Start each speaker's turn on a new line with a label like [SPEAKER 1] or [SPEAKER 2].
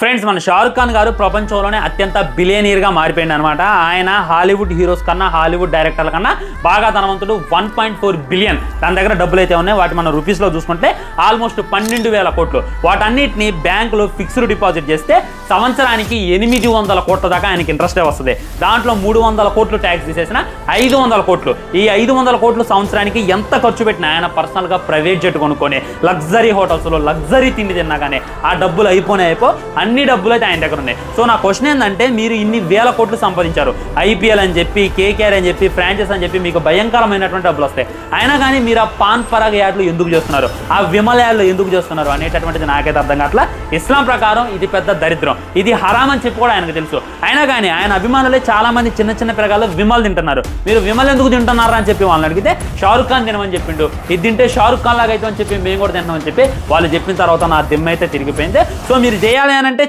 [SPEAKER 1] Friends మన షారుఖ్ ఖాన్ గారు ప్రపంచంలోనే అత్యంత బిలియనీర్గా మారిపోయింది అనమాట ఆయన హాలీవుడ్ హీరోస్ కన్నా హాలీవుడ్ డైరెక్టర్ల కన్నా బాగా ధనవంతుడు. వన్ పాయింట్ ఫోర్ బిలియన్ తన దగ్గర డబ్బులు అయితే ఉన్నాయి. వాటి మన రూపీస్లో చూసుకుంటే ఆల్మోస్ట్ పన్నెండు వేల కోట్లు. వాటన్నిటిని బ్యాంకులో ఫిక్స్డ్ డిపాజిట్ చేస్తే సంవత్సరానికి ఎనిమిది వందల కోట్ల దాకా ఆయనకి ఇంట్రెస్టే వస్తుంది. దాంట్లో మూడు వందల కోట్లు ట్యాక్స్ తీసేసిన ఐదు వందల కోట్లు. ఈ ఐదు వందల కోట్లు సంవత్సరానికి ఎంత ఖర్చు పెట్టినా ఆయన పర్సనల్గా ప్రైవేట్ జెట్ కొనుక్కొని లగ్జరీ హోటల్స్లో లగ్జరీ తిండి తిన్నా కానీ ఆ డబ్బులు అయిపోయినాయిపో అన్ని డబ్బులు అయితే ఆయన దగ్గర ఉన్నాయి. సో నా క్వశ్చన్ ఏంటంటే మీరు ఇన్ని వేల కోట్లు సంపాదించారు. ఐపీఎల్ అని చెప్పి కేకేఆర్ అని చెప్పి ఫ్రాంచైజ్ అని చెప్పి మీకు భయంకరమైనటువంటి డబ్బులు వస్తాయి. అయినా కానీ మీరు ఆ పాన్ పరాగ్ యాడ్లు ఎందుకు చేస్తున్నారు? ఆ విమల యాడ్లు ఎందుకు చేస్తున్నారు అనేటటువంటిది నాకైతే అర్థం కావట్లా. ఇస్లాం ప్రకారం ఇది పెద్ద దరిద్రం. ఇది హరామ్ అని చెప్పి కూడా ఆయనకు తెలుసు. అయినా కానీ ఆయన అభిమానులే చాలా మంది చిన్న చిన్న పిరగాలు విమల్ తింటున్నారు. మీరు విమల్ ఎందుకు తింటున్నారు అని చెప్పి వాళ్ళని అడిగితే షారుఖ్ ఖాన్ తినమని చెప్పిండు. ఇది తింటే షారుఖ్ ఖాన్ లాగా అయితే అని చెప్పి మేము కూడా తింటామని చెప్పి వాళ్ళు చెప్పిన తర్వాత నా దిమ్మ అయితే తిరిగిపోయింది. సో మీరు చేయాలి అని అంటే